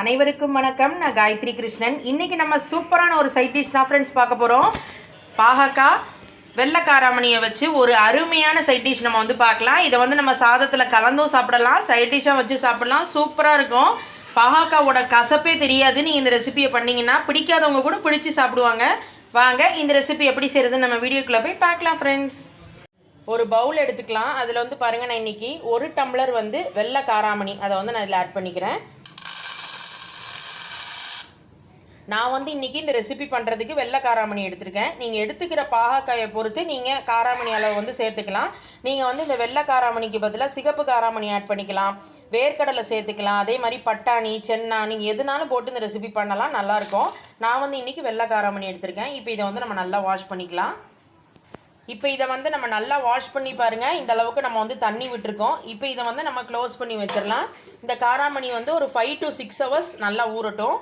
அனைவருக்கும் வணக்கம். நான் காயத்ரி கிருஷ்ணன். இன்னைக்கு நம்ம சூப்பரான ஒரு சைட் டிஷ் தான் ஃப்ரெண்ட்ஸ் பார்க்க போகிறோம் பாகக்காய் வெள்ளைக்காராமணியை வச்சு ஒரு அருமையான சைட் டிஷ் நம்ம வந்து பார்க்கலாம். இதை வந்து நம்ம சாதத்தில் கலந்தும் சாப்பிடலாம். சைட் டிஷ்ஷாக வச்சு சாப்பிடலாம். சூப்பராக இருக்கும். பாகாக்காவோட கசப்பே தெரியாது. நீங்கள் இந்த ரெசிபியை பண்ணிங்கன்னா பிடிக்காதவங்க கூட பிடிச்சி சாப்பிடுவாங்க. வாங்க இந்த ரெசிபி எப்படி செய்கிறதுன்னு நம்ம வீடியோக்குள்ளே போய் பார்க்கலாம் ஃப்ரெண்ட்ஸ் ஒரு பவுல் எடுத்துக்கலாம். அதில் வந்து பாருங்கள் நான் இன்னைக்கு ஒரு டம்ளர் வந்து வெள்ளை காராமணி அதை வந்து நான் இதில் ஆட் பண்ணிக்கிறேன். நான் வந்து இன்றைக்கி இந்த ரெசிபி பண்ணுறதுக்கு வெள்ளை காராமணி எடுத்திருக்கேன். நீங்கள் எடுத்துக்கிற பாகக்காயை பொறுத்து நீங்கள் காராமணி அளவு வந்து சேர்த்துக்கலாம். நீங்கள் வந்து இந்த வெள்ளை காராமணிக்கு பதிலாக சிகப்பு காராமணி ஆட் பண்ணிக்கலாம். வேர்க்கடலை சேர்த்துக்கலாம். அதே மாதிரி பட்டாணி சென்னா நீங்கள் எதுனாலும் போட்டு இந்த ரெசிபி பண்ணலாம். நல்லாயிருக்கும். நான் வந்து இன்றைக்கி வெள்ளை காராமணி எடுத்திருக்கேன். இப்போ இதை வந்து நம்ம நல்லா வாஷ் பண்ணிக்கலாம். இப்போ இதை வந்து நம்ம நல்லா வாஷ் பண்ணி பாருங்கள் இந்த அளவுக்கு நம்ம வந்து தண்ணி விட்டுருக்கோம். இப்போ இதை வந்து நம்ம க்ளோஸ் பண்ணி வச்சிடலாம். இந்த காராமணி வந்து ஒரு ஃபைவ் டு சிக்ஸ் ஹவர்ஸ் நல்லா ஊறட்டும்.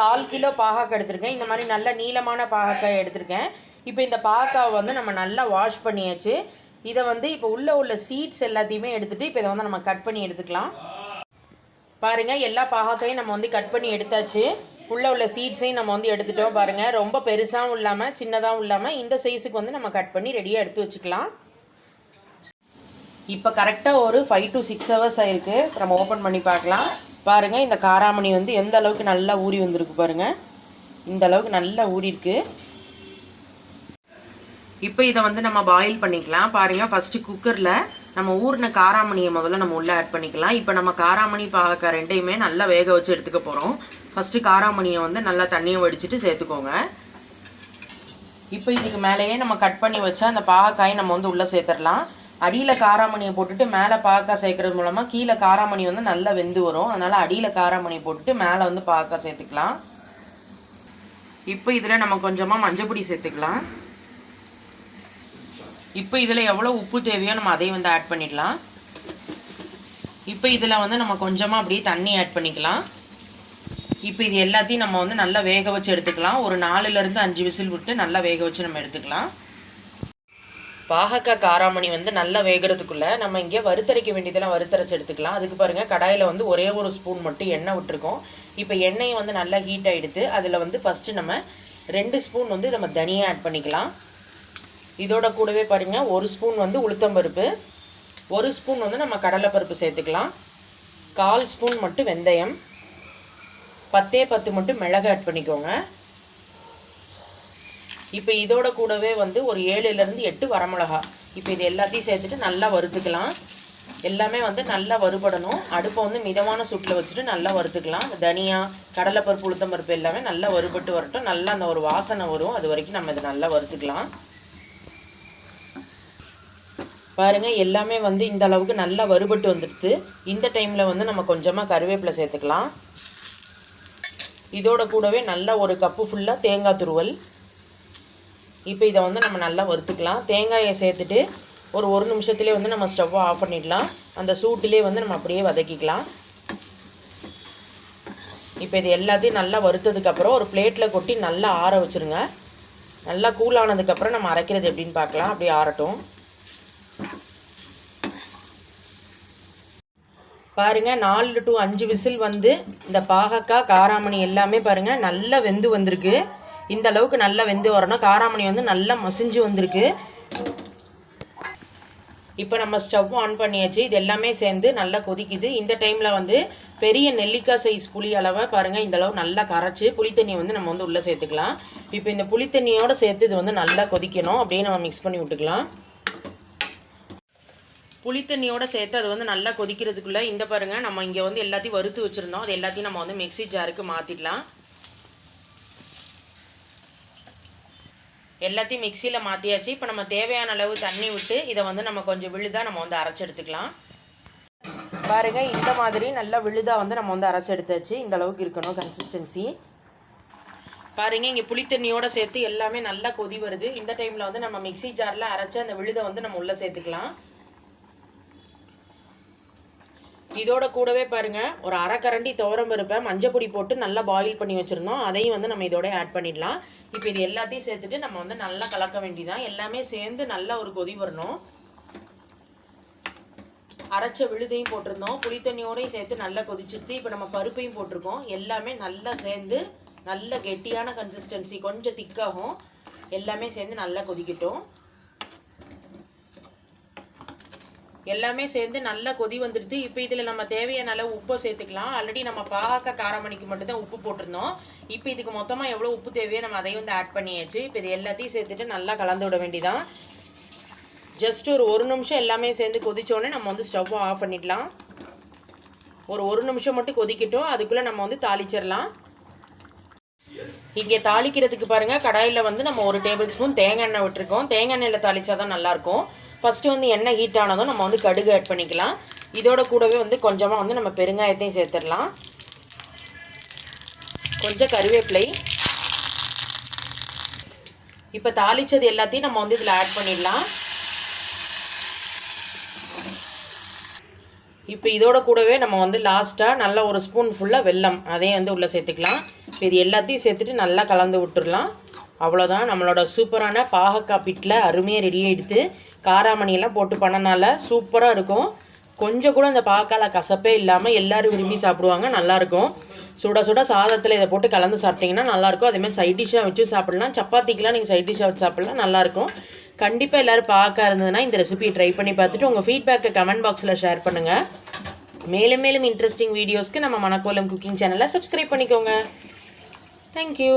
கால் கிலோ பாகாக்காய் எடுத்திருக்கேன். இந்த மாதிரி நல்ல நீளமான பாகாக்காய் எடுத்திருக்கேன். இப்போ இந்த பாகாவை வந்து நம்ம நல்லா வாஷ் பண்ணியாச்சு. இதை வந்து இப்போ உள்ளே உள்ள சீட்ஸ் எல்லாத்தையுமே எடுத்துகிட்டு இப்போ இதை வந்து நம்ம கட் பண்ணி எடுத்துக்கலாம். பாருங்கள் எல்லா பாகாக்காயும் நம்ம வந்து கட் பண்ணி எடுத்தாச்சு. உள்ளே உள்ள சீட்ஸையும் நம்ம வந்து எடுத்துட்டோம் பாருங்கள் ரொம்ப பெருசாகவும் இல்லாமல் சின்னதாகவும் இல்லாமல் இந்த சைஸுக்கு வந்து நம்ம கட் பண்ணி ரெடியாக எடுத்து வச்சுக்கலாம். இப்போ கரெக்டாக ஒரு ஃபைவ் டு சிக்ஸ் ஹவர்ஸ் ஆயிருக்கு. நம்ம ஓப்பன் பண்ணி பார்க்கலாம். பாருங்கள் இந்த காராமணி வந்து எந்த அளவுக்கு நல்லா ஊறி வந்திருக்கு பாருங்கள் இந்த அளவுக்கு நல்லா ஊறிருக்கு இப்போ இதை வந்து நம்ம பாயில் பண்ணிக்கலாம். பாருங்கள் ஃபஸ்ட்டு குக்கரில் நம்ம ஊறின காராமணியை முதல்ல நம்ம உள்ளே ஆட் பண்ணிக்கலாம். இப்போ நம்ம காராமணி பாகக்காய் ரெண்டையுமே நல்லா வேக வச்சு எடுத்துக்க போகிறோம் ஃபஸ்ட்டு காராமணியை வந்து நல்லா தண்ணியை வடிச்சிட்டு சேர்த்துக்கோங்க. இப்போ இதுக்கு மேலேயே நம்ம கட் பண்ணி வச்சா அந்த பாகக்காயை நம்ம வந்து உள்ளே சேர்த்துடலாம். அடியில் காராமணியை போட்டுட்டு மேலே பாகக்காய் சேர்க்கறது மூலமாக கீழே காராமணி வந்து நல்லா வெந்து வரும். அதனால் அடியில் காராமணியை போட்டுட்டு மேலே வந்து பாகக்காய் சேர்த்துக்கலாம். இப்போ இதில் நம்ம கொஞ்சமாக மஞ்சப்பொடி சேர்த்துக்கலாம். இப்போ இதில் எவ்வளோ உப்பு தேவையோ நம்ம அதையும் வந்து ஆட் பண்ணிடலாம். இப்போ இதில் வந்து நம்ம கொஞ்சமாக அப்படியே தண்ணி ஆட் பண்ணிக்கலாம். இப்போ இது எல்லாத்தையும் நம்ம வந்து நல்லா வேக வச்சு எடுத்துக்கலாம். ஒரு நாலுலேருந்து அஞ்சு விசில் விட்டு நல்லா வேக வச்சு நம்ம எடுத்துக்கலாம். பாகக்காய் காராமணி வந்து நல்லா வேகிறதுக்குள்ளே நம்ம இங்கே வறுத்தரைக்க வேண்டியதெல்லாம் வறுத்தரைச்சு எடுத்துக்கலாம். அதுக்கு பாருங்கள் கடாயில் வந்து ஒரே ஒரு ஸ்பூன் மட்டும் எண்ணெய் விட்டுருக்கோம். இப்போ எண்ணெயை வந்து நல்லா ஹீட் ஆகிடுது அதில் வந்து ஃபஸ்ட்டு நம்ம ரெண்டு ஸ்பூன் வந்து நம்ம தனியாக ஆட் பண்ணிக்கலாம். இதோட கூடவே பாருங்கள் ஒரு ஸ்பூன் வந்து உளுத்தம்பருப்பு ஒரு ஸ்பூன் வந்து நம்ம கடலைப்பருப்பு சேர்த்துக்கலாம். கால் ஸ்பூன் மட்டும் வெந்தயம் பத்தே பத்து மட்டும் மிளகு ஆட் பண்ணிக்கோங்க. இப்போ இதோட கூடவே வந்து ஒரு ஏழுலேருந்து எட்டு வரமிளகா. இப்போ இது எல்லாத்தையும் சேர்த்துட்டு நல்லா வறுத்துக்கலாம். எல்லாமே வந்து நல்லா வறுபடணும். அடுப்பை வந்து மிதமான சூட்டில் வச்சுட்டு நல்லா வறுத்துக்கலாம். தனியா கடலைப்பருப்பு உளுத்தம்பருப்பு எல்லாமே நல்லா வறுபட்டு வரட்டும். நல்லா அந்த ஒரு வாசனை வரும். அது வரைக்கும் நம்ம இதை நல்லா வறுத்துக்கலாம். பாருங்கள் எல்லாமே வந்து இந்த அளவுக்கு நல்லா வறுபட்டு வந்துடுது. இந்த டைமில் வந்து நம்ம கொஞ்சமாக கருவேப்பிலை சேர்த்துக்கலாம். இதோட கூடவே நல்லா ஒரு கப்பு ஃபுல்லாக தேங்காய் துருவல். இப்போ இதை வந்து நம்ம நல்லா வறுத்துக்கலாம். தேங்காயை சேர்த்துட்டு ஒரு ஒரு நிமிஷத்துலேயே வந்து நம்ம ஸ்டவ்வை ஆஃப் பண்ணிடலாம். அந்த சூட்டிலே வந்து நம்ம அப்படியே வதக்கிக்கலாம். இப்போ இது எல்லாத்தையும் நல்லா வறுத்ததுக்கப்புறம் ஒரு பிளேட்டில் கொட்டி நல்லா ஆற வச்சுருங்க. நல்லா கூல் ஆனதுக்கப்புறம் நம்ம அரைக்கிறது எப்படின்னு பார்க்கலாம். அப்படியே ஆறட்டும். பாருங்கள் நாலு டு அஞ்சு விசில் வந்து இந்த பாகக்காய் காராமணி எல்லாமே பாருங்கள் நல்லா வெந்து வந்திருக்கு. இந்த அளவுக்கு நல்லா வெந்து வரணும். காராமணி வந்து நல்லா மசிஞ்சு வந்திருக்கு. இப்போ நம்ம ஸ்டவ் ஆன் பண்ணியாச்சு. இது எல்லாமே சேர்ந்து நல்லா கொதிக்குது. இந்த டைமில் வந்து பெரிய நெல்லிக்காய் சைஸ் புளி அளவை பாருங்கள் இந்த அளவு நல்லா கரைச்சி புளித்தண்ணியை வந்து நம்ம வந்து உள்ளே சேர்த்துக்கலாம். இப்போ இந்த புளித்தண்ணியோடு சேர்த்து இது வந்து நல்லா கொதிக்கணும். அப்படியே நம்ம மிக்ஸ் பண்ணி விட்டுக்கலாம். புளித்தண்ணியோட சேர்த்து அது வந்து நல்லா கொதிக்கிறதுக்குள்ளே இந்த பாருங்கள் நம்ம இங்கே வந்து எல்லாத்தையும் வறுத்து வச்சுருந்தோம். அது எல்லாத்தையும் நம்ம வந்து மிக்சி ஜாருக்கு மாற்றிடலாம் எல்லாத்தையும் மிக்சியில் மாற்றியாச்சு இப்போ நம்ம தேவையான அளவு தண்ணி விட்டு இதை வந்து நம்ம கொஞ்சம் விழுதாக நம்ம வந்து அரைச்சி எடுத்துக்கலாம். பாருங்க இந்த மாதிரி நல்லா விழுதாக வந்து நம்ம வந்து அரைச்சி எடுத்தாச்சு. இந்த அளவுக்கு இருக்கணும் கன்சிஸ்டன்சி பாருங்க இங்கே புளித்தண்ணியோடு சேர்த்து எல்லாமே நல்லா கொதி வருது. இந்த டைமில் வந்து நம்ம மிக்ஸி ஜாரில் அரைச்சி அந்த விழுதை வந்து நம்ம உள்ளே சேர்த்துக்கலாம். இதோட கூடவே பாருங்க ஒரு அரைக்கரண்டி துவரம் பருப்பை மஞ்சப்பொடி போட்டு நல்லா பாயில் பண்ணி வச்சுருந்தோம். அதையும் வந்து நம்ம இதோட ஆட் பண்ணிடலாம். இப்போ இது எல்லாத்தையும் சேர்த்துட்டு நம்ம வந்து நல்லா கலக்க வேண்டிதான் எல்லாமே சேர்ந்து நல்லா ஒரு கொதி வரணும். அரைச்ச விழுதையும் போட்டிருந்தோம். புளி தண்ணியோடையும் சேர்த்து நல்லா கொதிச்சிட்டு இப்போ நம்ம பருப்பையும் போட்டிருக்கோம். எல்லாமே நல்லா சேர்ந்து நல்ல கெட்டியான கன்சிஸ்டன்சி கொஞ்சம் திக்காகும் எல்லாமே சேர்ந்து நல்லா கொதிக்கட்டும். எல்லாமே சேர்ந்து நல்லா கொதி வந்துடுது. இப்போ இதில் நம்ம தேவையான அளவு உப்பை சேர்த்துக்கலாம். ஆல்ரெடி நம்ம பாகக்காய் காரமணிக்கு மட்டும்தான் உப்பு போட்டிருந்தோம். இப்போ இதுக்கு மொத்தமாக எவ்வளோ உப்பு தேவையோ நம்ம அதையும் வந்து ஆட் பண்ணியாச்சு. இப்போ இது எல்லாத்தையும் சேர்த்துட்டு நல்லா கலந்து விட வேண்டியதான் ஜஸ்ட் ஒரு ஒரு நிமிஷம் எல்லாமே சேர்ந்து கொதிச்சோடனே நம்ம வந்து ஸ்டவ்வை ஆஃப் பண்ணிடலாம். ஒரு ஒரு நிமிஷம் மட்டும் கொதிக்கட்டும். அதுக்குள்ளே நம்ம வந்து தாளிச்சிடலாம். இங்கே தாளிக்கிறதுக்கு பாருங்கள் கடாயில் வந்து நம்ம ஒரு டேபிள் ஸ்பூன் தேங்காய் எண்ணெய் விட்டுருக்கோம். தேங்காய் எண்ணெயில் தாளிச்சா தான் நல்லாயிருக்கும். ஃபஸ்ட்டு வந்து எண்ணெய் ஹீட் ஆனதும் நம்ம வந்து கடுகு ஆட் பண்ணிக்கலாம். இதோட கூடவே வந்து கொஞ்சமாக வந்து நம்ம பெருங்காயத்தையும் சேர்த்துடலாம். கொஞ்சம் கருவேப்பிலை. இப்போ தாளிச்சது எல்லாத்தையும் நம்ம வந்து இதில் ஆட் பண்ணிடலாம். இப்போ இதோட கூடவே நம்ம வந்து லாஸ்ட்டாக நல்லா ஒரு ஸ்பூன் ஃபுல்லாக வெல்லம் அதையும் வந்து உள்ளே சேர்த்துக்கலாம். இப்போ இது எல்லாத்தையும் சேர்த்துட்டு நல்லா கலந்து விட்டுடலாம். அவ்வளோதான் நம்மளோட சூப்பரான பாகக்காய் பிட்டில் அருமையாக ரெடி ஆகிடுத்து காராமணியெல்லாம் போட்டு பண்ணனால சூப்பராக இருக்கும். கொஞ்சம் கூட இந்த பாகக்கால கசப்பே இல்லாமல் எல்லோரும் விரும்பி சாப்பிடுவாங்க. நல்லாயிருக்கும் சுட சுட சாதத்தில் இதை போட்டு கலந்து சாப்பிட்டிங்கன்னா நல்லாயிருக்கும் அதேமாதிரி சைட் டிஷ்ஷாக வச்சு சாப்பிட்லாம். சப்பாத்திக்கெலாம் நீங்கள் சைட் டிஷ்ஷாக வச்சு சாப்பிட்லாம். நல்லாயிருக்கும் கண்டிப்பாக எல்லோரும் பார்க்க இருந்ததுன்னா இந்த ரெசிபியை ட்ரை பண்ணி பார்த்துட்டு உங்கள் ஃபீட்பேக்கை கமெண்ட் பாக்ஸில் ஷேர் பண்ணுங்கள் மேலும் மேலும் இன்ட்ரெஸ்டிங் வீடியோஸ்க்கு நம்ம மணக்கோலம் குக்கிங் சேனலை சப்ஸ்கிரைப் பண்ணிக்கோங்க. Thank you